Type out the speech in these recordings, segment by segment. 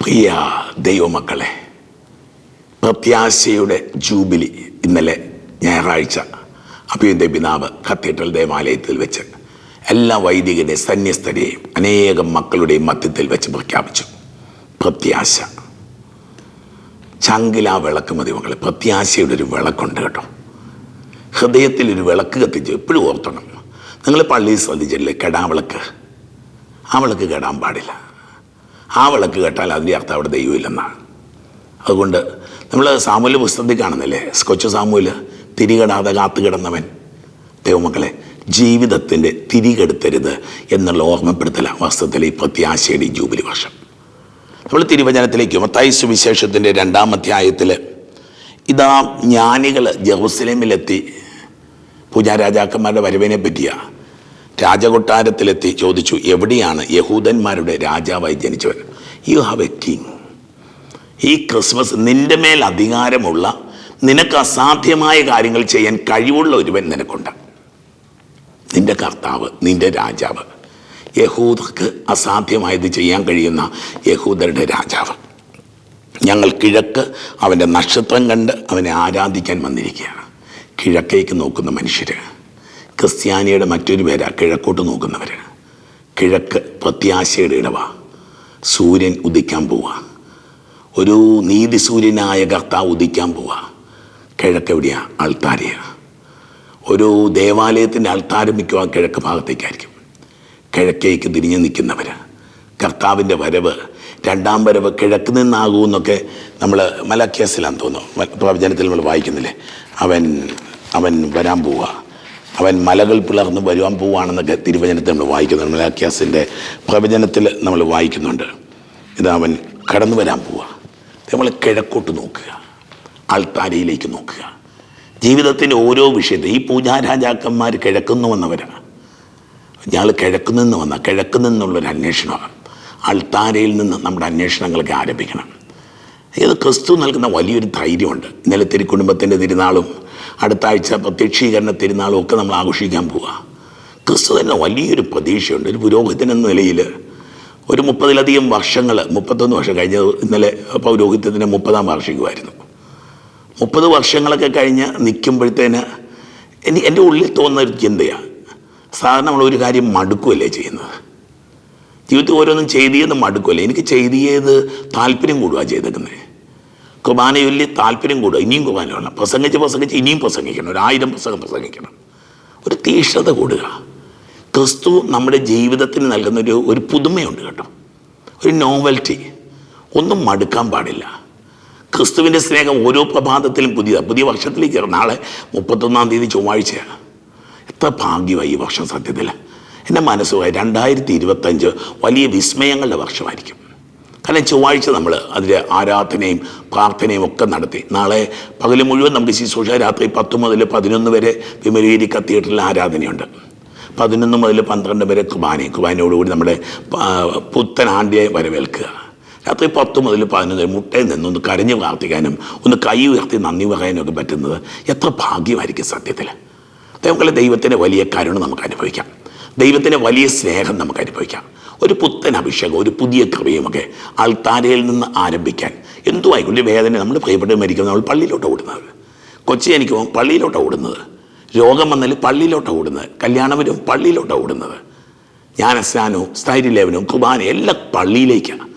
പ്രിയ ദൈവമക്കളെ പ്രത്യാശയുടെ ജൂബിലി ഇന്നലെ ഞായറാഴ്ച അഭിയന്റെ പിതാവ് കത്തീഡ്രൽ ദേവാലയത്തിൽ വെച്ച് എല്ലാ വൈദികരെ സന്യസ്തരെയും അനേകം മക്കളുടെയും മധ്യത്തിൽ വെച്ച് പ്രഖ്യാപിച്ചു. പ്രത്യാശ. ചങ്കിലാ വിളക്ക് മതി മക്കളെ പ്രത്യാശയുടെ ഒരു വിളക്കുണ്ട് കേട്ടോ. ഹൃദയത്തിൽ ഒരു വിളക്ക് കത്തിച്ച് എപ്പോഴും ഓർത്തണം. നിങ്ങൾ പള്ളിയിൽ ശ്രദ്ധിച്ചില്ലേ കെടാവിളക്ക് ആ വിളക്ക് കേടാൻ പാടില്ല. ആ വിളക്ക് കേട്ടാൽ അതിന്റെ അർത്ഥം അവിടെ ദൈവമില്ലെന്നാണ് അതുകൊണ്ട് നമ്മൾ സാമൂൽ പുസ്തകത്തിൽ കാണുന്നില്ലേ? സ്കൊച്ച് സാമൂൽ തിരികെടാതെ കാത്തു കിടന്നവൻ ദൈവമക്കളെ ജീവിതത്തിന്റെ തിരികെടുത്തരുത് എന്നുള്ള ഓർമ്മപ്പെടുത്തലാണ് വാസ്തവത്തിൽ ഈ പ്രത്യാശയുടെ ജൂബിലി വർഷം നമ്മൾ തിരുവചനത്തിലേക്ക് മത്തായി സുവിശേഷത്തിന്റെ രണ്ടാം അധ്യായത്തിൽ ഇതാ ജ്ഞാനികൾ ജെറുസലേമിലെത്തി. പൂജാരാജാക്കന്മാരുടെ വരവിനെ പറ്റിയാണ് രാജകൊട്ടാരത്തിലെത്തി ചോദിച്ചു എവിടെയാണ് യഹൂദന്മാരുടെ രാജാവായി ജനിച്ചവൻ? യു ഹാവ് എ കിങ് ഈ ക്രിസ്മസ് നിന്റെ മേൽ അധികാരമുള്ള നിനക്ക് അസാധ്യമായ കാര്യങ്ങൾ ചെയ്യാൻ കഴിവുള്ള ഒരുവൻ നിനക്കുണ്ട്. നിന്റെ കർത്താവ് നിന്റെ രാജാവ്. യഹൂദർക്ക് അസാധ്യമായത് ചെയ്യാൻ കഴിയുന്ന യഹൂദരുടെ രാജാവ്. ഞങ്ങൾ കിഴക്ക് അവന്റെ നക്ഷത്രം കണ്ട് അവനെ ആരാധിക്കാൻ വന്നിരിക്കുകയാണ്. കിഴക്കേക്ക് നോക്കുന്ന മനുഷ്യർ ക്രിസ്ത്യാനിയുടെ മറ്റൊരു പേരാ കിഴക്കോട്ട് നോക്കുന്നവർ കിഴക്ക് പ്രത്യാശയുടെ ഇടവ. സൂര്യൻ ഉദിക്കാൻ പോവുക ഒരു നീതി സൂര്യനായ കർത്താവ് ഉദിക്കാൻ പോവുക കിഴക്ക് എവിടെയാണ് ഒരു ദേവാലയത്തിന്റെ അൾത്താരം മിക്കവാ കിഴക്ക് ഭാഗത്തേക്കായിരിക്കും. കിഴക്കേക്ക് തിരിഞ്ഞു നിൽക്കുന്നവർ കർത്താവിന്റെ വരവ് രണ്ടാം വരവ് കിഴക്ക് നിന്നാകുമെന്നൊക്കെ നമ്മൾ മലക്കേസിലാന്ന് തോന്നുന്നു. പ്രവചനത്തിൽ നമ്മൾ വായിക്കുന്നില്ലേ? അവൻ അവൻ വരാൻ പോവുക അവൻ മലകൾ പിളർന്ന് വരുവാൻ പോവുകയാണെന്നൊക്കെ തിരുവചനത്തെ നമ്മൾ വായിക്കുന്നുണ്ട് മലാഖ്യാസിന്റെ പ്രവചനത്തിൽ നമ്മൾ വായിക്കുന്നുണ്ട്. ഇത് അവൻ കടന്നു വരാൻ പോവുക. നമ്മൾ കിഴക്കോട്ട് നോക്കുക. ആൾത്താരയിലേക്ക് നോക്കുക. ജീവിതത്തിന്റെ ഓരോ വിഷയത്തെ ഈ പൂജാരാജാക്കന്മാർ കിഴക്കുന്നു വന്നവരാണ്. ഞങ്ങൾ കിഴക്കു നിന്ന് വന്ന കിഴക്കു നിന്നുള്ളൊരു അന്വേഷണമാണ് ആൾത്താരയിൽ നിന്ന് നമ്മുടെ അന്വേഷണങ്ങളൊക്കെ ആരംഭിക്കണം. ഇത് ക്രിസ്തു നൽകുന്ന വലിയൊരു ധൈര്യമുണ്ട്. ഇന്നലെ തിരുക്കുടുംബത്തിന്റെ തിരുനാളും അടുത്ത ആഴ്ച പ്രത്യക്ഷീകരണ തിരുനാളും ഒക്കെ നമ്മൾ ആഘോഷിക്കാൻ പോവുക ക്രിസ്തു തന്നെ വലിയൊരു പ്രതീക്ഷയുണ്ട്. ഒരു പുരോഹിതനെന്ന നിലയിൽ ഒരു മുപ്പതിലധികം വർഷങ്ങൾ മുപ്പത്തൊന്ന് വർഷം കഴിഞ്ഞ ഇന്നലെ പൗരോഹിത്യത്തിന്റെ മുപ്പതാം വാർഷികമായിരുന്നു. മുപ്പത് വർഷങ്ങളൊക്കെ കഴിഞ്ഞ് നിൽക്കുമ്പോഴത്തേന് എനിക്ക് എന്റെ ഉള്ളിൽ തോന്നുന്ന ഒരു ചിന്തയാണ് സാധാരണ നമ്മൾ ഒരു കാര്യം മടുക്കുമല്ലേ ചെയ്യുന്നത്? ജീവിതത്തിൽ ഓരോന്നും ചെയ്തിയെന്ന് മടുക്കുമല്ലേ എനിക്ക് ചെയ്തിയത് താല്പര്യം കൂടുക ചെയ്തേക്കുന്നത് കുർബാന വലിയ താല്പര്യം കൂടുക. ഇനിയും കുർബാന വേണം പ്രസംഗിച്ച് പ്രസംഗിച്ച് ഇനിയും പ്രസംഗിക്കണം. ഒരു ആയിരം പ്രസംഗം പ്രസംഗിക്കണം. ഒരു തീഷ്ണത കൂടുക. ക്രിസ്തു നമ്മുടെ ജീവിതത്തിന് നൽകുന്ന ഒരു ഒരു പുതുമയുണ്ട് കേട്ടോ. ഒരു നോവൽറ്റി ഒന്നും മടുക്കാൻ പാടില്ല. ക്രിസ്തുവിന്റെ സ്നേഹം ഓരോ പ്രഭാതത്തിലും പുതിയതാണ് പുതിയ വർഷത്തിലേക്ക് കയറും. നാളെ മുപ്പത്തൊന്നാം തീയതി ചൊവ്വാഴ്ചയാണ്. എത്ര ഭാഗ്യമായി ഈ വർഷം സത്യത്തിൽ എന്റെ മനസ്സുമായി രണ്ടായിരത്തി ഇരുപത്തഞ്ച് വലിയ വിസ്മയങ്ങളുടെ വർഷമായിരിക്കും. കാരണം ചൊവ്വാഴ്ച നമ്മൾ അതിൽ ആരാധനയും പ്രാർത്ഥനയും ഒക്കെ നടത്തി. നാളെ പകൽ മുഴുവൻ നമുക്ക് ശുശ്രൂഷ രാത്രി പത്ത് മുതൽ പതിനൊന്ന് വരെ വിമലഗിരി കത്തീഡ്രലിൽ ആരാധനയുണ്ട്. പതിനൊന്ന് മുതൽ പന്ത്രണ്ട് വരെ കുബാനി കുബാനയോടുകൂടി നമ്മുടെ പുത്തൻ ആണ്ടിയെ വരവേൽക്കുക. രാത്രി പത്ത് മുതൽ പതിനൊന്ന് മുട്ടയിൽ നിന്നൊന്ന് കരഞ്ഞ് പ്രാർത്ഥിക്കാനും ഒന്ന് കൈ ഉയർത്തി നന്ദി പറയാനും ഒക്കെ പറ്റുന്നത് എത്ര ഭാഗ്യമായിരിക്കും സത്യത്തിൽ ദൈവങ്ങളെ ദൈവത്തിന്റെ വലിയ കരുണ നമുക്ക് അനുഭവിക്കാം. ദൈവത്തിന്റെ വലിയ സ്നേഹം നമുക്ക് അനുഭവിക്കാം. ഒരു പുത്തൻ അഭിഷേകം ഒരു പുതിയ കൃപയുമൊക്കെ ആൾത്താരയിൽ നിന്ന് ആരംഭിക്കാൻ. എന്തു ആയിക്കോട്ടെ വേദന. നമ്മൾ പ്രിയപ്പെട്ട് മരിക്കുന്നത് നമ്മൾ പള്ളിയിലോട്ട് ഓടുന്നത്. കൊച്ചി എനിക്ക് പോകും പള്ളിയിലോട്ട് ഓടുന്നത്. രോഗം വന്നാൽ പള്ളിയിലോട്ട് ഓടുന്നത്. കല്യാണം വരും പള്ളിയിലോട്ട് ഓടുന്നത്. ജ്ഞാനസ്നാനവും സ്ഥൈര്യലേവനവും കുർബാന എല്ലാം പള്ളിയിലേക്കാണ്.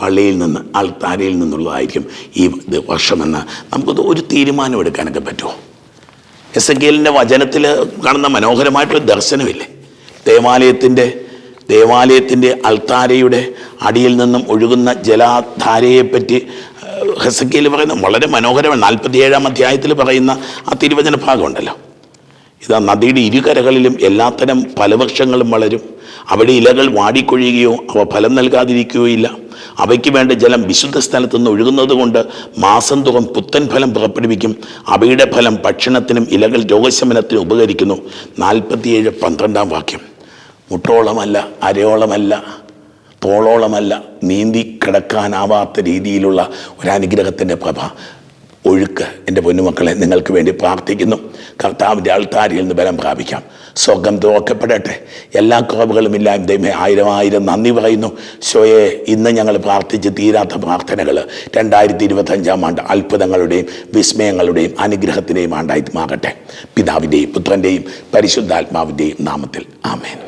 പള്ളിയിൽ നിന്ന് ആൾത്താരയിൽ നിന്നുള്ളതായിരിക്കും ഈ വർഷമെന്ന് നമുക്കത് ഒരു തീരുമാനം എടുക്കാനൊക്കെ പറ്റുമോ? എസ് എ കെലിന്റെ വചനത്തിൽ കാണുന്ന മനോഹരമായിട്ടൊരു ദർശനമില്ലേ? ദേവാലയത്തിന്റെ ദേവാലയത്തിന്റെ അൾത്താരയുടെ അടിയിൽ നിന്നും ഒഴുകുന്ന ജലധാരയെപ്പറ്റി ഹെസക്കിയിൽ പറയുന്ന വളരെ മനോഹരമാണ്. നാൽപ്പത്തിയേഴാം അധ്യായത്തിൽ പറയുന്ന ആ തിരുവചന ഭാഗമുണ്ടല്ലോ ഇതാ നദിയുടെ ഇരുകരകളിലും എല്ലാത്തരം ഫലവൃക്ഷങ്ങളും വളരും. അവിടെ ഇലകൾ വാടിക്കൊഴിയുകയോ അവ ഫലം നൽകാതിരിക്കുകയോ ഇല്ല അവയ്ക്ക് വേണ്ട ജലം വിശുദ്ധ സ്ഥലത്ത് നിന്ന് ഒഴുകുന്നത് കൊണ്ട് മാസം തോറും പുത്തൻ ഫലം പുറപ്പെടുവിക്കും. അവയുടെ ഫലം ഭക്ഷണത്തിനും ഇലകൾ രോഗശമനത്തിനും ഉപകരിക്കുന്നു. നാൽപ്പത്തിയേഴ് പന്ത്രണ്ടാം വാക്യം. മുട്ടോളമല്ല അരയോളമല്ല തോളോളമല്ല നീന്തി കിടക്കാനാവാത്ത രീതിയിലുള്ള ഒരനുഗ്രഹത്തിന്റെ പ്രഭ ഒഴുക്ക് എന്റെ പൊന്നുമക്കളെ നിങ്ങൾക്ക് വേണ്ടി പ്രാർത്ഥിക്കുന്നു. കർത്താവിന്റെ ആൾത്താരിൽ നിന്ന് ബലം പ്രാപിക്കാം. സ്വർഗം തുറക്കപ്പെടട്ടെ. എല്ലാ കുറവുകളും ഇല്ലായ്മ ദൈവമേ ആയിരം ആയിരം നന്ദി പറയുന്നു. ശോയെ ഇന്ന് ഞങ്ങൾ പ്രാർത്ഥിച്ച് തീരാത്ത പ്രാർത്ഥനകൾ രണ്ടായിരത്തി ഇരുപത്തഞ്ചാം ആണ്ട് അത്ഭുതങ്ങളുടെയും വിസ്മയങ്ങളുടെയും അനുഗ്രഹത്തിന്റെയും ആണ്ടായി മാറട്ടെ. പിതാവിന്റെയും പുത്രന്റെയും പരിശുദ്ധാത്മാവിന്റെയും നാമത്തിൽ. ആമേൻ.